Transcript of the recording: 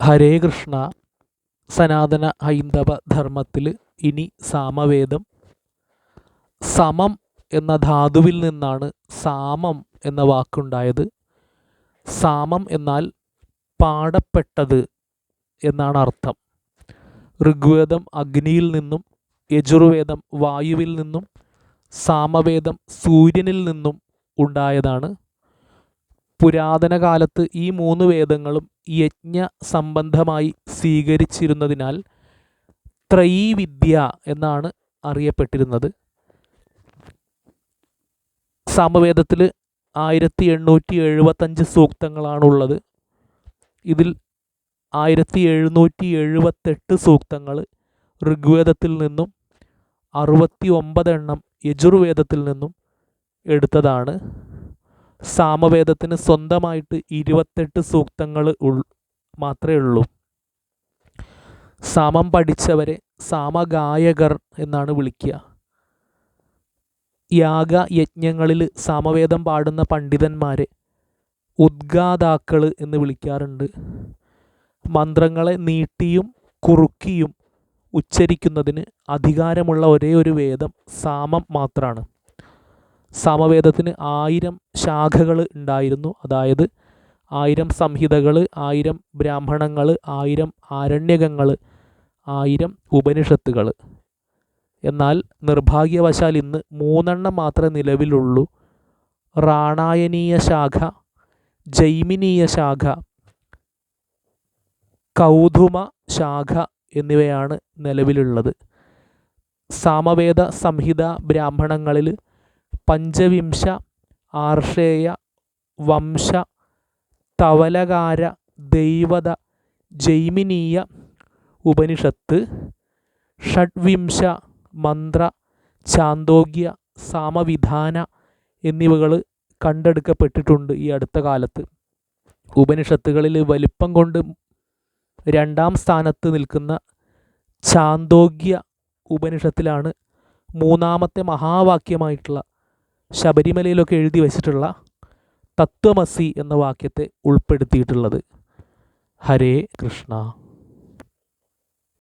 ഹരേ കൃഷ്ണ സനാതന ഹൈന്ദവ ധർമ്മത്തിൽ ഇനി സാമവേദം. സമം എന്ന ധാതുവിൽ നിന്നാണ് സാമം എന്ന വാക്കുണ്ടായത്. സാമം എന്നാൽ പാടപ്പെട്ടത് എന്നാണ് അർത്ഥം. ഋഗ്വേദം അഗ്നിയിൽ നിന്നും യജുർവേദം വായുവിൽ നിന്നും സാമവേദം സൂര്യനിൽ നിന്നും ഉണ്ടായതാണ് പുരാതന കാലത്ത് ഈ മൂന്ന് വേദങ്ങളും യജ്ഞ സംബന്ധമായി സ്വീകരിച്ചിരുന്നതിനാൽ ത്രൈവിദ്യ എന്നാണ് അറിയപ്പെട്ടിരുന്നത്. സാമവേദത്തിൽ ആയിരത്തി എണ്ണൂറ്റി എഴുപത്തഞ്ച് സൂക്തങ്ങളാണുള്ളത്. ഇതിൽ ആയിരത്തി എഴുന്നൂറ്റി എഴുപത്തെട്ട് സൂക്തങ്ങൾ ഋഗ്വേദത്തിൽ നിന്നും അറുപത്തി ഒമ്പത് എണ്ണം യജുർവേദത്തിൽ നിന്നും എടുത്തതാണ്. സാമവേദത്തിന് സ്വന്തമായിട്ട് ഇരുപത്തെട്ട് സൂക്തങ്ങൾ മാത്രമേ ഉള്ളൂ. സാമം പഠിച്ചവരെ സാമഗായകർ എന്നാണ് വിളിക്കുക. യാഗ യജ്ഞങ്ങളിൽ സാമവേദം പാടുന്ന പണ്ഡിതന്മാരെ ഉദ്ഗാതാക്കൾ എന്ന് വിളിക്കാറുണ്ട്. മന്ത്രങ്ങളെ നീട്ടിയും കുറുക്കിയും ഉച്ചരിക്കുന്നതിന് അധികാരമുള്ള ഒരേ ഒരു വേദം സാമം മാത്രമാണ് സാമവേദത്തിന് ആയിരം ശാഖകൾ ഉണ്ടായിരുന്നു. അതായത് ആയിരം സംഹിതകൾ ആയിരം ബ്രാഹ്മണങ്ങൾ ആയിരം ആരണ്യകങ്ങൾ ആയിരം ഉപനിഷത്തുകൾ എന്നാൽ നിർഭാഗ്യവശാൽ ഇന്ന് മൂന്നെണ്ണം മാത്രമേ നിലവിലുള്ളൂ. റാണായനീയ ശാഖ ജൈമിനീയ ശാഖ കൗതുമ ശാഖ എന്നിവയാണ് നിലവിലുള്ളത്. സാമവേദ സംഹിത ബ്രാഹ്മണങ്ങളിൽ പഞ്ചവിംശ ആർഷേയ വംശ തവലകാര ദൈവത ജൈമിനീയ ഉപനിഷത്ത് ഷഡ്വിംശ മന്ത്ര ചാന്തോഗ്യ സാമവിധാന എന്നിവകൾ കണ്ടെടുക്കപ്പെട്ടിട്ടുണ്ട് ഈ അടുത്ത കാലത്ത്. ഉപനിഷത്തുകളിൽ വലിപ്പം കൊണ്ട് രണ്ടാം സ്ഥാനത്ത് നിൽക്കുന്ന ചാന്തോഗ്യ ഉപനിഷത്തിലാണ് മൂന്നാമത്തെ മഹാവാക്യമായിട്ടുള്ള ശബരിമലയിലൊക്കെ എഴുതി വച്ചിട്ടുള്ള തത്വമസി എന്ന വാക്യത്തെ ഉൾപ്പെടുത്തിയിട്ടുള്ളത്. ഹരേ കൃഷ്ണ.